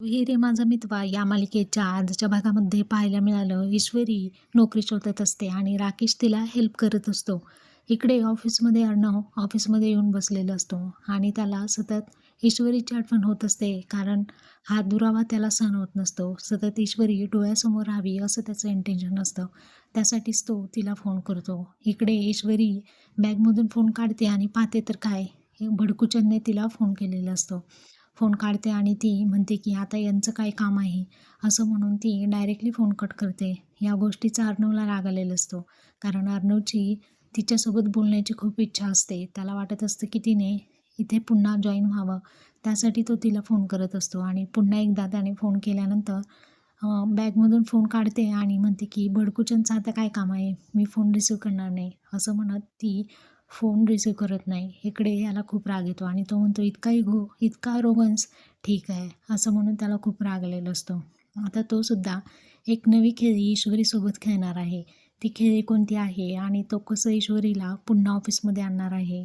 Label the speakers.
Speaker 1: विहिरे माझा मितवा या मालिकेच्या आजच्या भागामध्ये पाहायला मिळालं ईश्वरी नोकरी शोधत असते आणि राकेश तिला हेल्प करत असतो. इकडे ऑफिसमध्ये अर्णव ऑफिसमध्ये येऊन बसलेला असतो आणि त्याला सतत ईश्वरीची आठवण होत असते कारण हा दुरावा त्याला सहन होत नसतो. सतत ईश्वरी डोळ्यासमोर राहावी असं त्याचं इंटेन्शन असतं. त्यासाठीच तो तिला फोन करतो. इकडे ईश्वरी बॅगमधून फोन काढते आणि पाहते तर काय हे भडकूचंदने तिला फोन केलेला असतो. फोन काढते आणि ती म्हणते की आता यांचं काय काम आहे? असं म्हणून ती डायरेक्टली फोन कट करते. या गोष्टीचा अर्णवला राग आलेला असतो. कारण अर्णवची तिच्यासोबत बोलण्याची खूप इच्छा असते. त्याला वाटत असतं की तिने इथे पुन्हा जॉईन व्हावं. त्यासाठी तो तिला फोन करत असतो. आणि पुन्हा एकदा त्याने फोन केल्यानंतर बॅगमधून फोन काढते आणि म्हणते की बडकुचनचं आता काय काम आहे? मी फोन रिसीव करणार नाही. असं म्हणत ती फोन रिसीव करत नाही. इकडे याला खूप राग येतो आणि तो म्हणतो इतका इगो इतका रोगन्स ठीक आहे. असं म्हणून त्याला खूप राग आलेला असतो. आता तो सुद्धा एक नवी खेळी ईश्वरीसोबत खेळणार आहे. ती खेळी कोणती आहे आणि तो कसं ईश्वरीला पुन्हा ऑफिसमध्ये आणणार आहे?